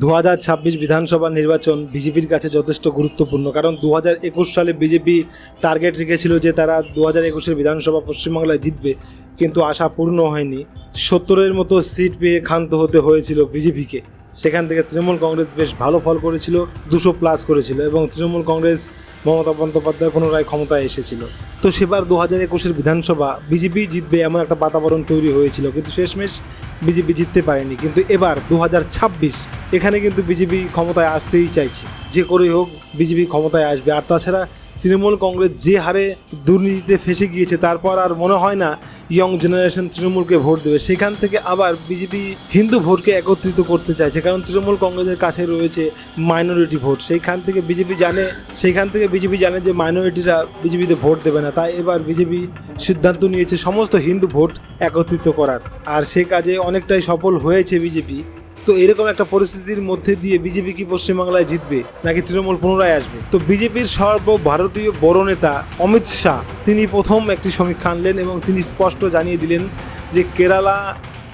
দু হাজার ছাব্বিশ বিধানসভা নির্বাচন বিজেপির কাছে যথেষ্ট গুরুত্বপূর্ণ। কারণ দু হাজার একুশ সালে বিজেপি টার্গেট রেখেছিল যে তারা দু হাজার একুশের বিধানসভা পশ্চিমবাংলায় জিতবে। কিন্তু আশা পূর্ণ হয়নি। সত্তরের মতো সিট পেয়ে ক্ষান্ত হতে হয়েছিল বিজেপিকে। সেখান থেকে তৃণমূল কংগ্রেস বেশ ভালো ফল করেছিল, দুশো প্লাস করেছিল এবং তৃণমূল কংগ্রেস মমতা বন্দ্যোপাধ্যায় পুনরায় ক্ষমতায় এসেছিল। তো সেবার দু হাজার একুশের বিধানসভা, বিজেপি জিতবে এমন একটা বাতাবরণ তৈরি হয়েছিল, কিন্তু শেষমেশ বিজেপি জিততে পারেনি। কিন্তু এবার দু হাজার ছাব্বিশ, এখানে কিন্তু বিজেপি ক্ষমতায় আসতেই চাইছে। যে করেই হোক, বিজেপি ক্ষমতায় আসবে। আর তাছাড়া তৃণমূল কংগ্রেস যে হারে দুর্নীতিতে ফেসে গিয়েছে, তারপর আর মনে হয় না ইয়ং জেনারেশন তৃণমূলকে ভোট দেবে। সেখান থেকে আবার বিজেপি হিন্দু ভোটকে একত্রিত করতে চাইছে, কারণ তৃণমূল কংগ্রেসের কাছে রয়েছে মাইনরিটি ভোট। সেইখান থেকে বিজেপি জানে, সেইখান থেকে বিজেপি জানে যে মাইনরিটিরা বিজেপিতে ভোট দেবে না। তাই এবার বিজেপি সিদ্ধান্ত নিয়েছে সমস্ত হিন্দু ভোট একত্রিত করার। আর সে কাজে অনেকটাই সফল হয়েছে বিজেপি। তো এরকম একটা পরিস্থিতির মধ্যে দিয়ে বিজেপি কি পশ্চিমবাংলায় জিতবে নাকি তৃণমূল পুনরায় আসবে? তো বিজেপির সর্বভারতীয় বড় নেতা অমিত শাহ, তিনি প্রথম একটি সমীক্ষা আনলেন এবং তিনি স্পষ্ট জানিয়ে দিলেন যে কেরালা,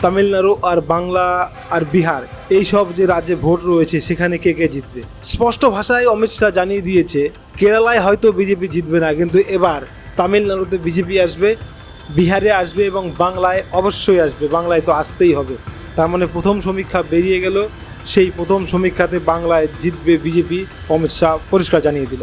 তামিলনাড়ু আর বাংলা আর বিহার, এই সব যে রাজ্যে ভোট রয়েছে সেখানে কে কে জিতবে? স্পষ্ট ভাষায় অমিত শাহ জানিয়ে দিয়েছে, কেরালায় হয়তো বিজেপি জিতবে না, কিন্তু এবার তামিলনাড়ুতে বিজেপি আসবে, বিহারে আসবে এবং বাংলায় অবশ্যই আসবে, বাংলায় তো আসতেই হবে। তার মানে প্রথম সমীক্ষা বেরিয়ে গেল। সেই প্রথম সমীক্ষাতে বাংলায় জিতবে বিজেপি, অমিত শাহ, পরিষ্কার জানিয়ে দিল।